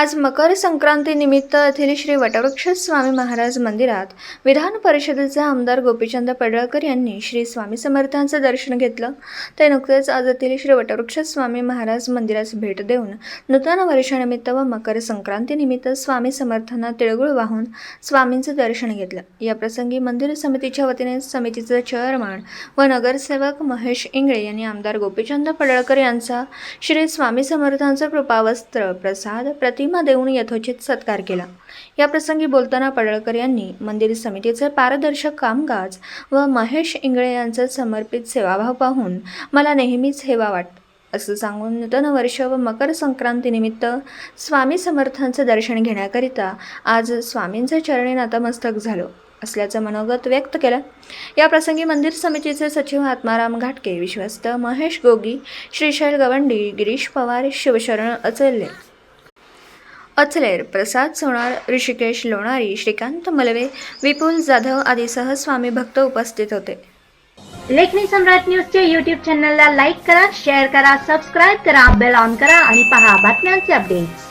आज मकर संक्रांतीनिमित्त येथील श्री वटवृक्ष स्वामी महाराज मंदिरात विधान परिषदेचे आमदार गोपीचंद पडळकर यांनी श्री स्वामी समर्थांचं दर्शन घेतलं. ते नुकतेच आज येथील श्री वटवृक्ष स्वामी महाराज मंदिरास भेट देऊन नूतन वर्षानिमित्त व मकर संक्रांतीनिमित्त स्वामी समर्थांना तिळगुळ वाहून स्वामींचं दर्शन घेतलं. या प्रसंगी मंदिर समितीच्या वतीने समितीचे चेअरमन व नगरसेवक महेश इंगळे यांनी आमदार गोपीचंद पडळकर यांचा श्री स्वामी समर्थांचं कृपावस्त्र प्रसाद प्रति प्रतिमा देऊन यथोचित सत्कार केला. या प्रसंगी बोलताना पडळकर यांनी मंदिर समितीचे पारदर्शक कामकाज व महेश इंगळे यांचा समर्पित सेवाभाव पाहून मला नेहमीच हेवा वाटतं असं सांगून नूतन वर्ष व मकर संक्रांतीनिमित्त स्वामी समर्थांचं दर्शन घेण्याकरिता आज स्वामींचं चरणी नतमस्तक झालो असल्याचं मनोगत व्यक्त केलं. या प्रसंगी मंदिर समितीचे सचिव आत्माराम घाटके विश्वस्त महेश गोगी श्रीशैल गवंडी गिरीश पवार शिवशरण अचल्य अचलेर प्रसाद सोनार ऋषिकेश लोणारी श्रीकांत मलवे विपुल जाधव आदी स्वामी भक्त उपस्थित होते. लेखनी सम्राट न्यूजच्या युट्यूब चॅनलला लाईक करा शेअर करा सबस्क्राईब करा बेल ऑन करा आणि पहा बातम्यांचे अपडेट्स